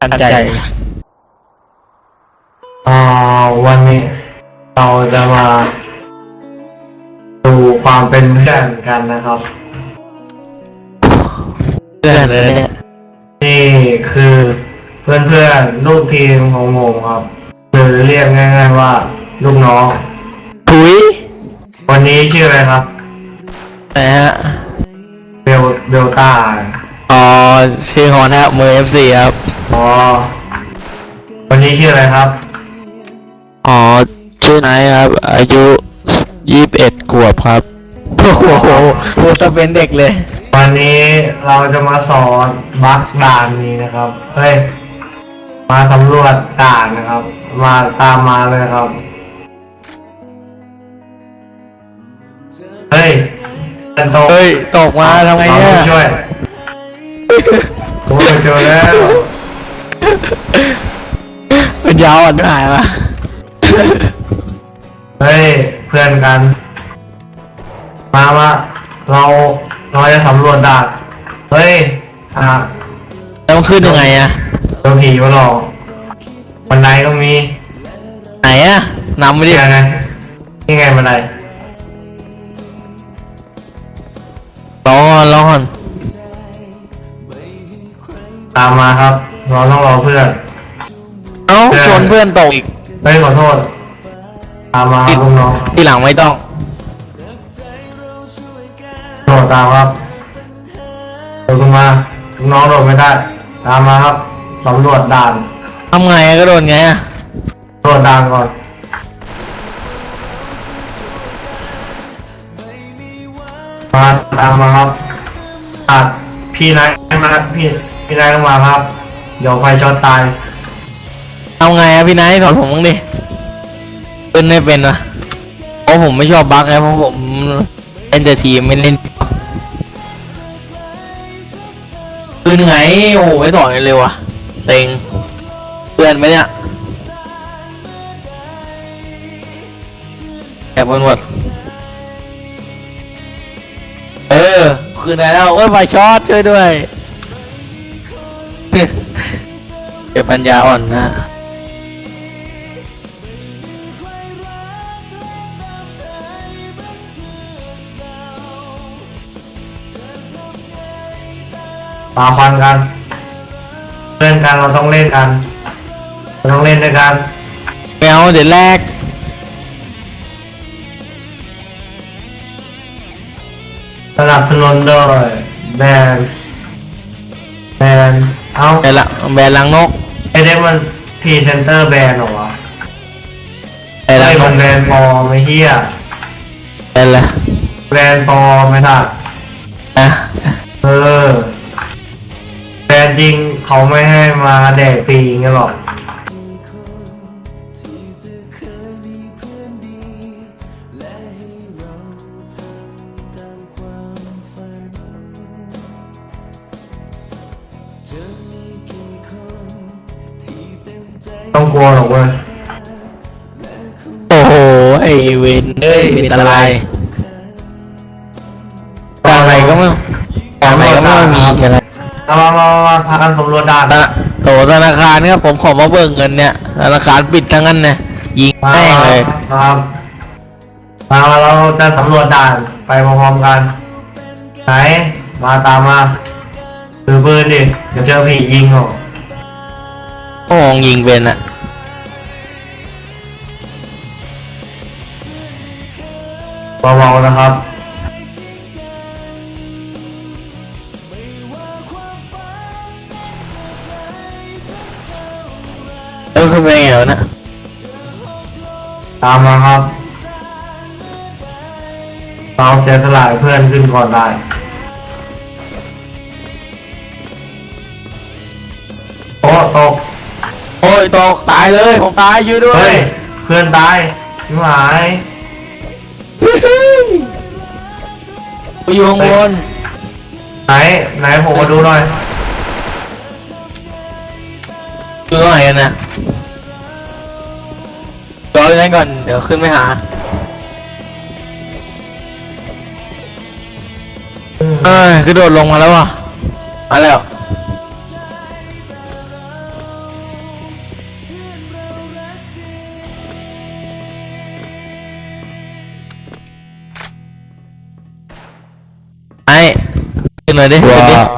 ทันใจ อ่าวันนี้เราจะมา ดูความเป็นเพื่อนกันนะครับ เพื่อนเลยเนี่ยนี่คือเพื่อนเพื่อนๆลูกทีมของผมครับหรือเรียกง่าย ๆว่า ลูกน้อง ถุยวันนี้ชื่ออะไรครับ นะฮะ เบลเบลต้าอ๋อชื่อฮอนครับมือเอฟซีครับ อ๋อวันนี้ชื่ออะไรครับอ๋อชื่อไนท์ครับ อายุยี่สิบเอ็ดขวบครับ โอ้โหพูดจะเป็นเด็กเลย วันนี้เราจะมาสอนบัคด่านนี้นะครับเฮ้ยมาสำรวจด่านนะครับ มาตามมาเลยครับเฮ้ยเป็นโตเฮ้ย ตกมาทำไงเนี่ยอาผู้ช่วยโอ้ยเจอแล้ว มันยาวอ่อนด้วยหายมาเฮ้ย เพื่อนกัน มามาเราเราจะสำรวจด่านเฮ้ย อะแล้วมันขึ้นยังไงอะเจอผีมาหลอกบันไดก็มีไหนอะนำไปดินี่ไงนี่ไงบันไดร้อนร้อนตามมาครับ เราต้องรอเพื่อนเอ้า ชวนเพื่อนตกอีกเฮ้ยขอโทษตามมาครับลูกน้องทีหลังไม่ต้องโดดตามครับโดดลงมาลูกน้องโดดไม่ได้ ตามมาครับสำรวจด่านทำไงอะก็โดนไงอะตรวจด่านก่อนมาตามมาครับอะพี่นายมาพี่พี่นายต้องมาครับเดี๋ยวไฟช็อตตาย ทำไงอะพี่นท์สอนผมบ้างดิเป็นไม่เป็นวะเพราะผมไม่ชอบบั๊กไงเพราะผมเล่นแต่ทีมไม่เล่นคือไงโอ้โหไม่สอนกันเร็วอะเซ็งเพื่อนไหมเนี่ยแอบกันหมดเออ คืนไหนแล้วโอ้ยไฟช็อตช่วยด้วย เก็บปัญญาอ่อนนะ ปาฟันกัน เล่นกันเราต้องเล่นกันเราต้องเล่นด้วยกันแมวเดี๋ยวแรกสนับสนุนโดยแบรนด์แบรนด์เอ้าแบนละแบนลังนกไอเด็กมันพรีเซนเตอร์แบรนด์เหรอวะแบนลัไอ้งนมักนแบรนด์ปลอมไม่เฮียแบนละแบรนด์ปลอมไม่ทัดนะเออแบรนด์ จริงเขาไม่ให้มาแดกฟรีเงี้ยหรอกต้องกลัวหรอกเว้ยโอ้โห ไอเวนเอ้ยเป็นอะไรกลางไหนก็ไม่กลางไหนก็ไม่มีอะไร มามามามาพากันสำรวจด่านตะโตธนาคารครับผมขอมาเบิกเงินเนี่ยธนาคารปิดทั้งนั้นเนี่ยยิงมาแม่งเลยครับมามาเราจะสำรวจด่านไปพร้อมๆกัน ไหน มาตามมาถือปืนดิเดี๋ยวเจอผียิงหรอโอ้โหยิงเป็นอะเบาๆนะครับ แล้วคือเป็นไงวะนะตามมาครับเราเสียสละให้เพื่อนขึ้นก่อนได้ โอ้ตก โอ้ยตกตายเลยผมตายช่วยด้วเฮ้ย ยเพื่อนตายชิบหายกูอยู่ข้างบนไหน ไหนผมมาดูหน่อย อยู่ตรงไหนกันนะ รอไว้นั่นก่อน เดี๋ยวขึ้นไปหา เอ้ยกระโดดลงมาแล้วว่ะ มาแล้ว ไอ้ ขึ้นเลยดิขึ้ดิ